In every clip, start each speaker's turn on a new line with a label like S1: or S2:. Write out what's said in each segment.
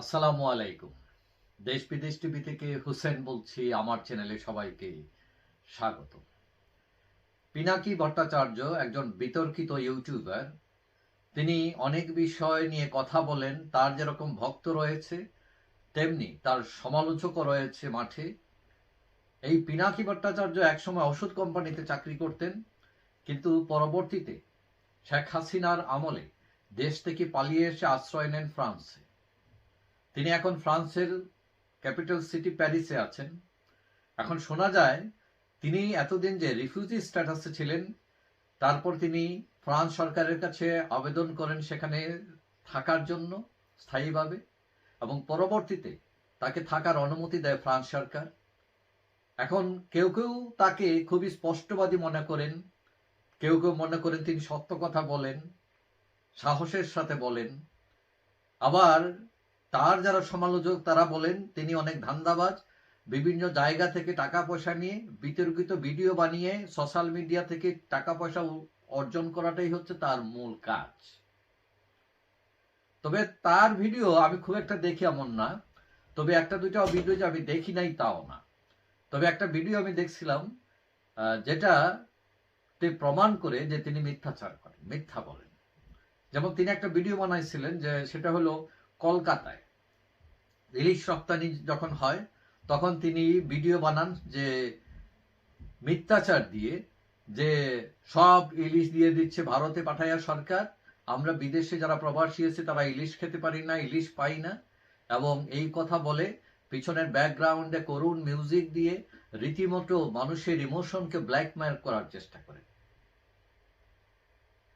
S1: আসসালামু আলাইকুম। দেশ বিদেশ টিভি থেকে হুসেন বলছি, আমার চ্যানেলে সবাইকে স্বাগত। পিনাকি ভট্টাচার্য একজন বিতর্কিত ইউটিউবার। তিনি অনেক বিষয় নিয়ে কথা বলেন, তার যেরকম ভক্ত রয়েছে, তেমনি তার সমালোচকও রয়েছে মাঠে। এই পিনাকি ভট্টাচার্য একসময় ওষুধ কোম্পানিতে চাকরি করতেন, কিন্তু পরবর্তীতে শেখ হাসিনার আমলে দেশ থেকে পালিয়ে এসে আশ্রয় নেন ফ্রান্সে। তিনি এখন ফ্রান্সের ক্যাপিটাল সিটি প্যারিসে আছেন। এখন শোনা যায়, তিনি এতদিন যে রিফিউজি স্ট্যাটাসে ছিলেন, তারপর তিনি ফ্রান্স সরকারের কাছে আবেদন করেন সেখানে থাকার জন্য স্থায়ীভাবে এবং পরবর্তীতে তাকে থাকার অনুমতি দেয় ফ্রান্স সরকার। এখন কেউ কেউ তাকে খুবই স্পষ্টবাদী মনে করেন, কেউ কেউ মনে করেন তিনি সত্য কথা বলেন, সাহসের সাথে বলেন। আবার তার যারা সমালোচক তারা বলেন, তিনি অনেক ধান্দাবাজ। বিভিন্ন জায়গা থেকে টাকা পয়সা নিয়ে বিতর্কিত ভিডিও বানিয়ে সোশ্যাল মিডিয়া থেকে টাকা পয়সা অর্জন করাটাই হচ্ছে তার মূল কাজ। তবে তার ভিডিও আমি খুব একটা দেখি এমন না। তবে একটা দুইটা ভিডিও যে আমি দেখি নাই তাও না। তবে একটা ভিডিও আমি দেখছিলাম যেটা প্রমাণ করে যে তিনি মিথ্যাচার করেন, মিথ্যা বলেন। যেমন তিনি একটা ভিডিও বানাইছিলেন যে সেটা হলো কলকাতায়। ইলিশ রপ্তানি যখন হয়, তখন তিনি ভিডিও বানান যে মিথ্যাচার দিয়ে, যে সব ইলিশ দিয়ে দিচ্ছে ভারতে পাঠাইয়া সরকার, আমরা বিদেশে যারা প্রবাসী আছে তারা ইলিশ খেতে পারি না, ইলিশ পাই না। এবং এই কথা বলে পিছনের ব্যাকগ্রাউন্ডে করুণ মিউজিক দিয়ে রীতিমতো মানুষের ইমোশনকে ব্ল্যাকমেল করার চেষ্টা করে।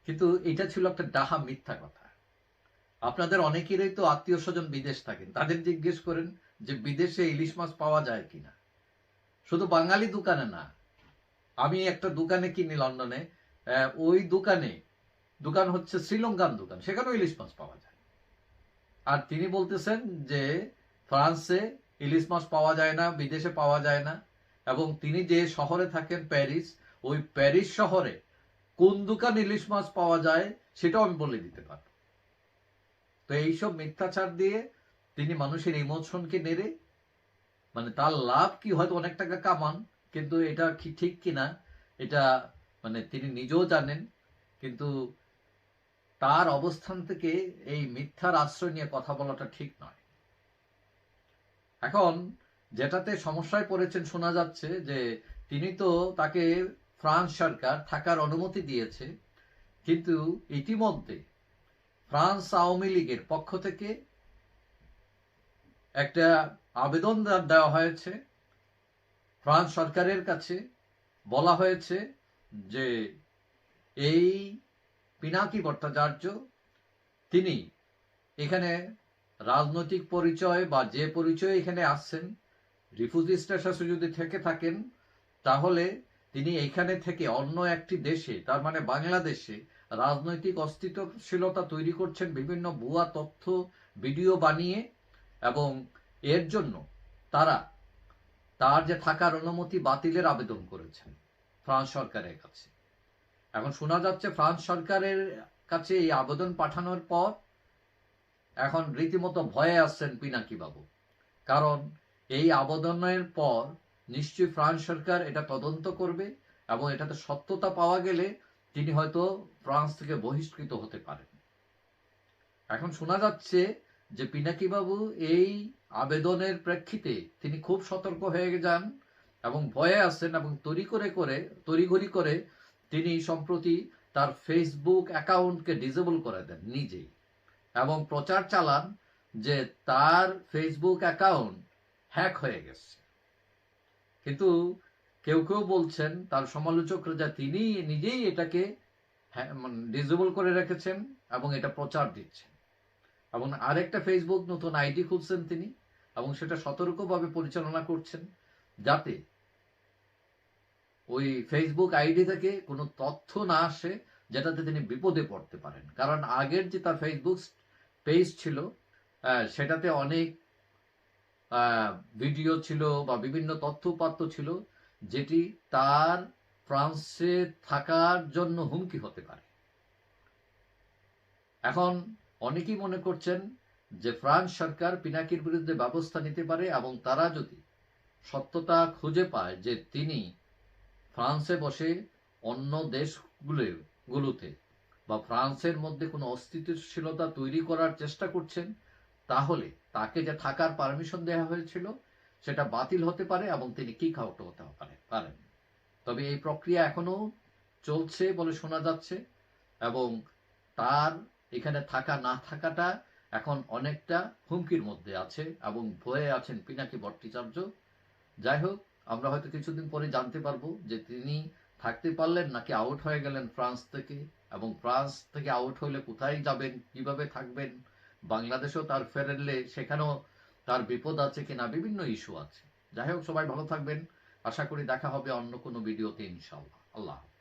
S1: কিন্তু এটা ছিল একটা ডাহা মিথ্যা কথা। আপনাদের অনেকেরই তো আত্মীয় স্বজন বিদেশ থাকেন। তাদের জিজ্ঞেস করেন যে বিদেশে ইলিশ মাছ পাওয়া যায় কিনা। শুধু বাঙালি দোকানে না, আমি একটা দোকানে কিনি লন্ডনে ওই দোকানে, দোকান হচ্ছে শ্রীলঙ্কান দোকান, সেখানেও ইলিশ মাছ পাওয়া যায়। আর তিনি বলতেছেন যে ফ্রান্সে ইলিশ মাছ পাওয়া যায় না, বিদেশে পাওয়া যায় না, এবং তিনি যে শহরে থাকেন, প্যারিস, ওই প্যারিস শহরে কোন দোকান ইলিশ মাছ পাওয়া যায়, সেটাও আমি বলে দিতে পারব। তো এইসব মিথ্যাচার দিয়ে তিনি মানুষের ইমোশনকে নেড়ে মানে তার লাভ কি হয়তো অনেক টাকা কামান, কিন্তু এটা কি ঠিক কিনা, এটা মানে তিনি নিজেও জানেন, কিন্তু তার অবস্থান থেকে এই মিথ্যার আশ্রয় নিয়ে কথা বলাটা ঠিক নয়। এখন যেটাতে সমস্যায় পড়েছেন শোনা যাচ্ছে যে তিনি তো তাকে ফ্রান্স সরকার থাকার অনুমতি দিয়েছে, কিন্তু ইতিমধ্যে ফ্রান্স আওয়ামী লীগের পক্ষ থেকে একটা আবেদন দেওয়া হয়েছে। ফ্রান্স সরকারের কাছে বলা হয়েছে যে এই পিনাকি ভট্টাচার্য, তিনি এখানে রাজনৈতিক পরিচয় বা যে পরিচয় এখানে আসছেন, রিফিউজি স্ট্যাটাসে যদি থেকে থাকেন, তাহলে তিনি এখানে থেকে অন্য একটি দেশে, তার মানে বাংলাদেশে, রাজনৈতিক অস্তিত্বশীলতা তৈরি করছেন বিভিন্ন ভুয়া তথ্য, ভিডিও বানিয়ে এবং এর জন্য তারা তার যে থাকার অনুমতি বাতিলের আবেদন করেছেন ফ্রান্স সরকারের কাছে। এখন শোনা যাচ্ছে ফ্রান্স সরকারের কাছে এই আবেদন পাঠানোর পর এখন রীতিমতো ভয়ে আসছেন পিনাকি বাবু কারণ এই আবেদনের পর নিশ্চয়ই ফ্রান্স সরকার এটা তদন্ত করবে এবং এটাতে সত্যতা পাওয়া গেলে তিনি হয়তো ফ্রান্স থেকে বহিষ্কৃত হতে পারেন। এখন শোনা যাচ্ছে যে পিনাকি বাবু এই আবেদনের প্রেক্ষিতে তিনি খুব সতর্ক হয়ে যান এবং ভয়ে আসেন এবং তৈরি করে করে, তড়িঘড়ি করে তিনি সম্প্রতি তার ফেসবুক অ্যাকাউন্টকে ডিজেবল করে দেন নিজেই এবং প্রচার চালান যে তার ফেসবুক অ্যাকাউন্ট হ্যাক হয়ে গেছে। কিন্তু কেউ কেউ বলছেন, তার সমালোচকরা যা তিনি নিজেই এটাকে ডিজেবল করে রেখেছেন এবং এটা প্রচার দিচ্ছেন। এবং আরেকটা ফেসবুক নতুন আইডি খুলছেন তিনি এবং সেটা সতর্কভাবে পরিচালনা করছেন যাতে ওই ফেসবুক আইডি থেকে কোনো তথ্য না আসে যেটাতে তিনি বিপদে পড়তে পারেন। কারণ আগের যে তার ফেসবুক পেজ ছিল সেটাতে অনেক ভিডিও ছিল বা বিভিন্ন তথ্য উপাত্ত ছিল যেটি তার ফ্রান্সে থাকার জন্য হুমকি হতে পারে। এখন অনেকেই মনে করছেন যে ফ্রান্স সরকার পিনাকির বিরুদ্ধে ব্যবস্থা নিতে পারে এবং তারা যদি সত্যতা খুঁজে পায় যে তিনি ফ্রান্সে বসে অন্য দেশগুলো, গুলোতে বা ফ্রান্সের মধ্যে কোনো অস্তিত্বশীলতা তৈরি করার চেষ্টা করছেন, তাহলে তাকে যে থাকার পারমিশন দেওয়া হয়েছিল, সেটা বাতিল হতে পারে এবং তিনি কিক আউট হতে পারে পারেন। তবে এই প্রক্রিয়া এখনও চলছে বলে শোনা যাচ্ছে এবং তার এখানে থাকা, না থাকাটা এখন অনেকটা হুমকির মধ্যে আছে এবং ভয়ে আছেন পিনাকি ভট্টাচার্য। যাই হোক, আমরা হয়তো কিছুদিন পরে জানতে পারব যে তিনি থাকতে পারলেন নাকি আউট হয়ে গেলেন ফ্রান্স থেকে এবং ফ্রান্স থেকে আউট হলে কোথায় যাবেন, কীভাবে থাকবেন বাংলাদেশেও তার ফেরলে সেখানেও তার বিপদ আছে কিনা বিভিন্ন ইস্যু আছে। যাই হোক, সবাই ভালো থাকবেন। আশা করি দেখা হবে অন্য কোনো ভিডিওতে ইনশাল্লাহ আল্লাহ।